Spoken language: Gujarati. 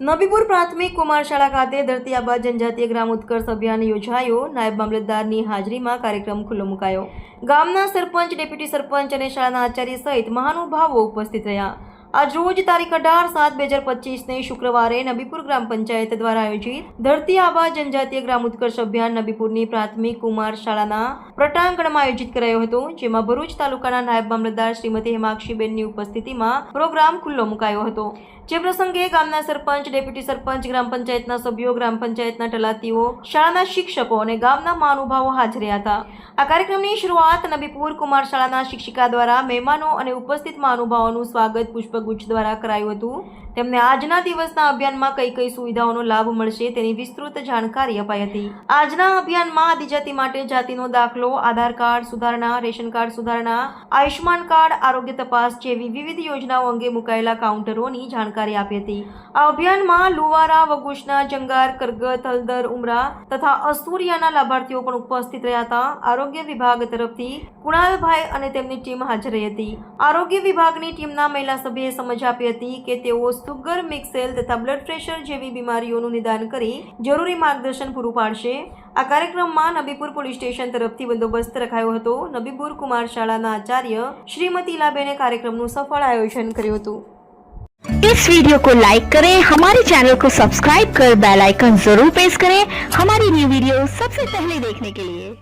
નબીપુર પ્રાથમિક કુમાર શાળા ખાતે ધરતી આબા જનજાતીય ગ્રામ ઉત્કર્ષ અભિયાન યોજાયો. નાયબ મામલતદારની હાજરીમાં કાર્યક્રમ ખુલ્લો મુકાયો. ગામના સરપંચ, ડેપ્યુટી સરપંચ અને શાળાના આચાર્ય સહિત મહાનુભાવો ઉપસ્થિત રહ્યા. આજ રોજ તારીખ અઢાર સાત બે હજાર પચીસને શુક્રવારે નબીપુર ગ્રામ પંચાયત દ્વારા આયોજિત ધરતી આબા જનજાતીય ગ્રામ ઉત્કર્ષ અભિયાન નબીપુરની પ્રાથમિક કુમાર શાળાના પ્રટાંગણમાં આયોજિત કરાયો હતો, જેમાં ભરૂચ તાલુકાના નાયબ મામલતદાર શ્રીમતી હેમાક્ષીબેનની ઉપસ્થિતિમાં પ્રોગ્રામ ખુલ્લો મુકાયો હતો. જે પ્રસંગે ગામના સરપંચ, ડેપ્યુટી સરપંચ, ગ્રામ પંચાયતના સભ્યો, ગ્રામ પંચાયતના તલાટીઓ શાળાના શિક્ષકો અને ગામના મહાનુભાવો હાજર હતા. આ કાર્યક્રમની શરૂઆત નબીપુર કુમાર શાળાના શિક્ષિકા દ્વારા મહેમાનો અને ઉપસ્થિત મહાનુભાવોનું સ્વાગત પુષ્પગુચ્છ દ્વારા કરાયું હતું. તેમને આજના દિવસના અભિયાનમાં કઈ કઈ સુવિધાઓનો લાભ મળશે તેની વિસ્તૃત જાણકારી અપાઈ હતી. આજના અભિયાનમાં આદિજાતિ માટે જાતિનો દાખલો, આધાર કાર્ડ સુધારણા, રેશન કાર્ડ સુધારણા આયુષ્માન કાર્ડ, આરોગ્ય તપાસ જેવી વિવિધ યોજનાઓ અંગે મુકાયેલા કાઉન્ટરોની જાણકારી આપી હતી. આ અભિયાનમાં લુવારા, વગુશના, જંગાર, કરગત, હલદર, ઉમરા તથા અસુરિયાના લાભાર્થીઓ પણ ઉપસ્થિત રહ્યા હતા. આરોગ્ય વિભાગ તરફથી કુણાલભાઈ અને તેમની ટીમ હાજર રહી હતી. આરોગ્ય વિભાગની ટીમના મહિલા સભ્યએ સમજ આપી હતી કે તેઓ સુગર મિક્સેલ તથા બ્લડ પ્રેશર જેવી બીમારીઓનું નિદાન કરી જરૂરી માર્ગદર્શન પૂરું પાડશે આ કાર્યક્રમમાં નબીપુર પોલીસ સ્ટેશન તરફથી બંદોબસ્ત રખાયો હતો નબીપુર કુમાર શાળાના આચાર્ય શ્રીમતી ઇલાબેને કાર્યક્રમનું સફળ આયોજન કર્યું હતું इस वीडियो को लाइक करें हमारे चैनल को सब्सक्राइब कर बेल आइकन जरूर प्रेस करें हमारी न्यू वीडियो सबसे पहले देखने के लिए